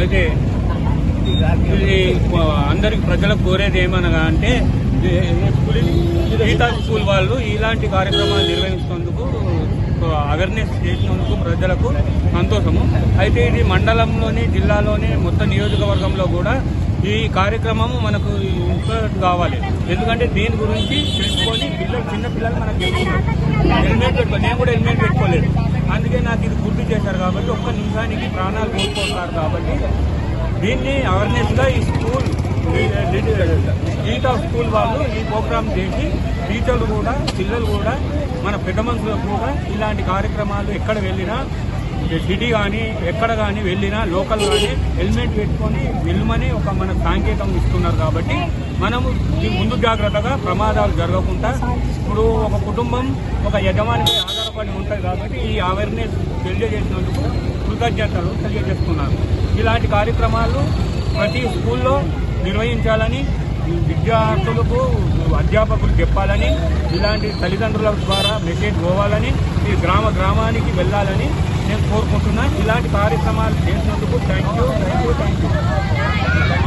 అయితే ఇది అందరికి ప్రజలకు కోరేది ఏమనగా అంటే గీతా స్కూల్ వాళ్ళు ఇలాంటి కార్యక్రమాలు నిర్వహించినందుకు అవేర్నెస్ చేసినందుకు ప్రజలకు సంతోషము. అయితే ఇది మండలంలోని జిల్లాలోని మొత్తం నియోజకవర్గంలో కూడా ఈ కార్యక్రమము మనకు ఇన్స్పైర్ కావాలి ఎందుకంటే దీని గురించి తెలుసుకొని పిల్లలు చిన్న పిల్లలు మనకు తెలుసుకున్నారు హెల్మెట్ పెట్టుకో నేను కూడా హెల్మెట్ పెట్టుకోలేదు అందుకే నాకు ఇది గుర్తు చేశారు కాబట్టి ఒక్క నిమిషానికి ప్రాణాలు కోల్పోతున్నారు కాబట్టి దీన్ని అవేర్నెస్గా ఈ స్కూల్ గీతా స్కూల్ వాళ్ళు ఈ ప్రోగ్రామ్ చేసి టీచర్లు కూడా పిల్లలు కూడా మన పెద్ద మనుషులకు కూడా ఇలాంటి కార్యక్రమాలు ఎక్కడ వెళ్ళినా సిటీ కానీ ఎక్కడ కానీ వెళ్ళినా లోకల్ కానీ హెల్మెట్ పెట్టుకొని వెళ్ళమని ఒక మన సాంకేతం ఇస్తున్నారు కాబట్టి మనము ఈ ముందు జాగ్రత్తగా ప్రమాదాలు జరగకుండా ఇప్పుడు ఒక కుటుంబం ఒక యజమానిపై ఆధారపడి ఉంటుంది కాబట్టి ఈ అవేర్నెస్ తెలియజేసినందుకు కృతజ్ఞతలు తెలియజేస్తున్నారు. ఇలాంటి కార్యక్రమాలు ప్రతి స్కూల్లో నిర్వహించాలని విద్యార్థులకు అధ్యాపకులు చెప్పాలని ఇలాంటి తల్లిదండ్రుల ద్వారా మెసేజ్ పోవాలని ఈ గ్రామ గ్రామానికి వెళ్ళాలని నేను కోరుకుంటున్నా ఇలాంటి కార్యక్రమాలు చేసినందుకు థ్యాంక్ యూ